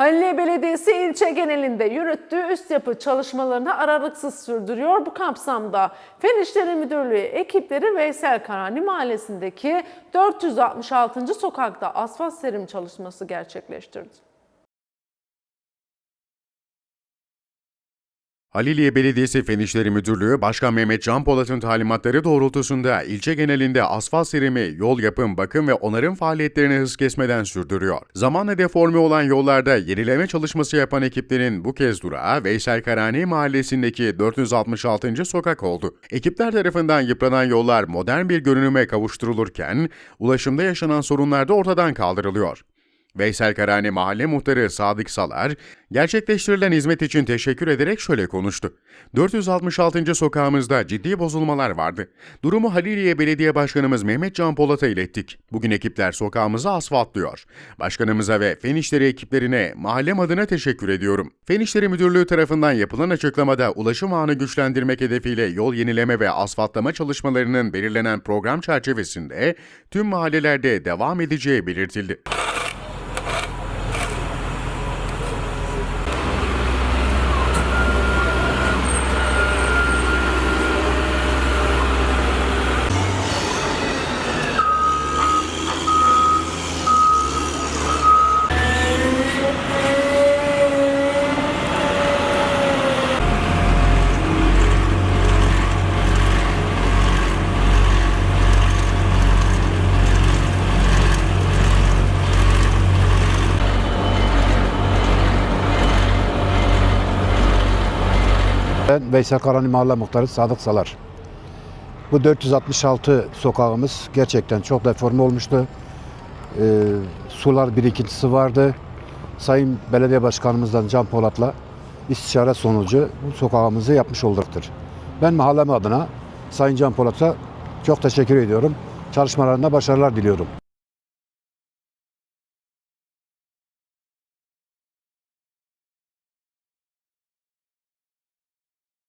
Haliliye Belediyesi ilçe genelinde yürüttüğü üst yapı çalışmalarını aralıksız sürdürüyor. Bu kapsamda Fen İşleri Müdürlüğü ekipleri Veysel Karani Mahallesi'ndeki 466. sokakta asfalt serim çalışması gerçekleştirdi. Haliliye Belediyesi Fen İşleri Müdürlüğü Başkan Mehmet Can Polat'ın talimatları doğrultusunda ilçe genelinde asfalt serimi, yol yapım, bakım ve onarım faaliyetlerini hız kesmeden sürdürüyor. Zamanla deforme olan yollarda yenileme çalışması yapan ekiplerin bu kez durağı Veysel Karani Mahallesi'ndeki 466. sokak oldu. Ekipler tarafından yıpranan yollar modern bir görünüme kavuşturulurken ulaşımda yaşanan sorunlar da ortadan kaldırılıyor. Veysel Karani Mahalle Muhtarı Sadık Salar, gerçekleştirilen hizmet için teşekkür ederek şöyle konuştu. 466. sokağımızda ciddi bozulmalar vardı. Durumu Haliliye Belediye Başkanımız Mehmet Can Polat'a ilettik. Bugün ekipler sokağımızı asfaltlıyor. Başkanımıza ve Fen İşleri ekiplerine mahallem adına teşekkür ediyorum. Fen İşleri Müdürlüğü tarafından yapılan açıklamada ulaşım ağını güçlendirmek hedefiyle yol yenileme ve asfaltlama çalışmalarının belirlenen program çerçevesinde tüm mahallelerde devam edeceği belirtildi. Ben Veysel Karani Mahalle Muhtarı Sadık Salar. Bu 466 sokağımız gerçekten çok deforme olmuştu. Ee, sular birikintisi vardı. Sayın Belediye Başkanımızdan Can Polat'la istişare sonucu bu sokağımızı yapmış olduktur. Ben mahallem adına Sayın Can Polat'a çok teşekkür ediyorum. Çalışmalarında başarılar diliyorum.